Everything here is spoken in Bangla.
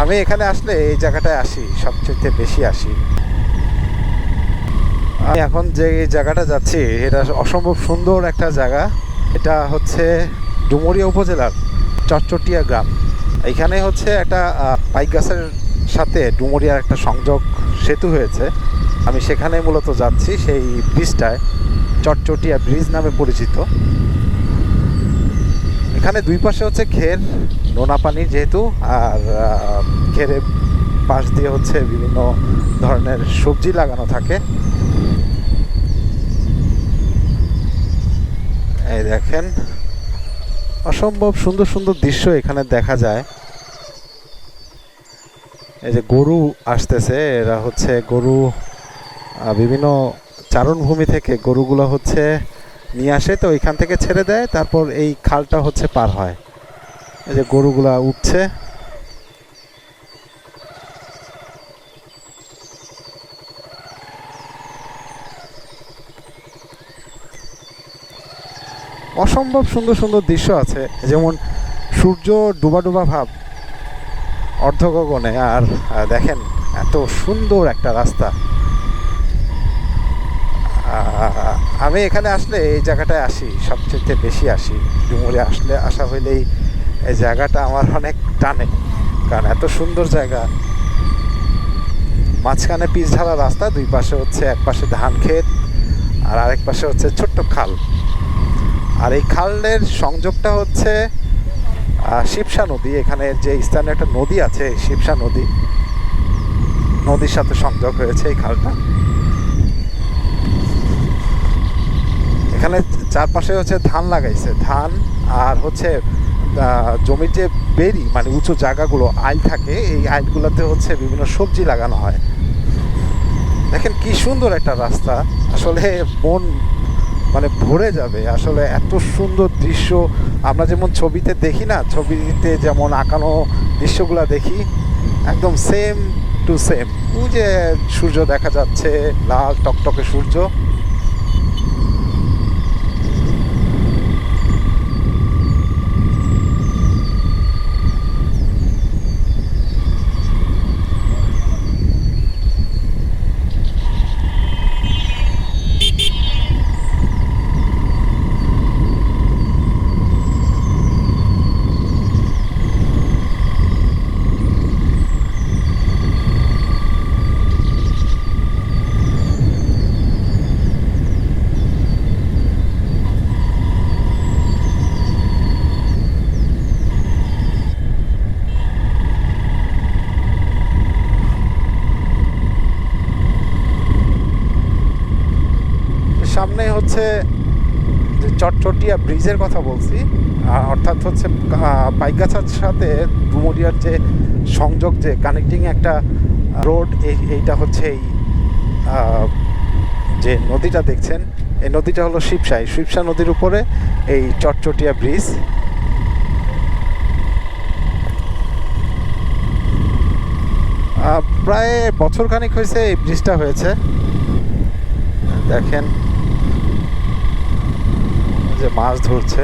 আমি এখানে আসলে এই জায়গাটায় আসি সবচেয়ে বেশি আসি। আমি এখন যে জায়গাটা যাচ্ছি এটা অসম্ভব সুন্দর একটা জায়গা। এটা হচ্ছে ডুমুরিয়া উপজেলার চটচটিয়া গ্রাম। এখানে হচ্ছে একটা আহ, পাইক গাছের সাথে ডুমুরিয়ার একটা সংযোগ সেতু হয়েছে। আমি সেখানে মূলত যাচ্ছি সেই ব্রিজটায় চটচটিয়া ব্রিজ নামে পরিচিত। এখানে দুই পাশে হচ্ছে খের, নোনা পানি যেহেতু, আর খেরের পাশ দিয়ে হচ্ছে বিভিন্ন ধরনের সবজি লাগানো থাকে। এই দেখেন, অসম্ভব সুন্দর সুন্দর দৃশ্য এখানে দেখা যায়। এই যে গরু আসতেছে, এরা হচ্ছে গরু বিভিন্ন চারণভূমি থেকে গরুগুলো হচ্ছে নিয়ে আসে, তো এখান থেকে ছেড়ে দেয়, তারপর এই খালটা হচ্ছে পার হয়। এই যে গরুগুলা উঠছে। অসম্ভব সুন্দর সুন্দর দৃশ্য আছে, যেমন সূর্য ডুবা ডুবা ভাব, অর্ধগগনে আর দেখেন, এত সুন্দর একটা রাস্তা। আমি এখানে আসলে এই জায়গাটায় আসি সবচেয়ে বেশি আসি। ডুমুরে আসলে আসা হইলেই এই জায়গাটা আমার অনেক টানে, কারণ এত সুন্দর জায়গা। মাঝখানে পিচ ঢালা রাস্তা, দুই পাশে হচ্ছে এক পাশে ধান ক্ষেত, আর আরেক পাশে হচ্ছে ছোট্ট খাল। আর এই খালের সংযোগটা হচ্ছে শিবসা নদী। এখানে যে স্থানে একটা নদী আছে, শিবসা নদী। নদীর সাথে সংযোগ হয়েছে এই খালটা। এখানে চারপাশে হচ্ছে ধান লাগাইছে। ধান আর হচ্ছে জমির যে বেরি মানে উঁচু জায়গাগুলো, আইল থাকে, এই আইলগুলোতে হচ্ছে বিভিন্ন সবজি লাগানো হয়। দেখেন কি সুন্দর একটা রাস্তা। আসলে মন মানে ভরে যাবে। আসলে এত সুন্দর দৃশ্য। আমরা যেমন ছবিতে দেখি না, ছবিতে যেমন আঁকানো দৃশ্যগুলো দেখি, একদম সেম টু সেম যে সূর্য দেখা যাচ্ছে, লাল টকটকে সূর্য। সামনে হচ্ছে যে চটচটিয়া ব্রিজের কথা বলছি অর্থাৎ হচ্ছে আহ, পাইকগাছার সাথে ডুমুরিয়ার যে সংযোগ যে কানেক্টিং একটা রোড এই এইটা হচ্ছে এই যে নদীটা দেখছেন এই নদীটা হলো শিবসা এই শিবসা নদীর উপরে এই চটচটিয়া ব্রিজ। প্রায় বছর খানিক হয়েছে এই ব্রিজটা হয়েছে। দেখেন। যে মাছ ধরছে।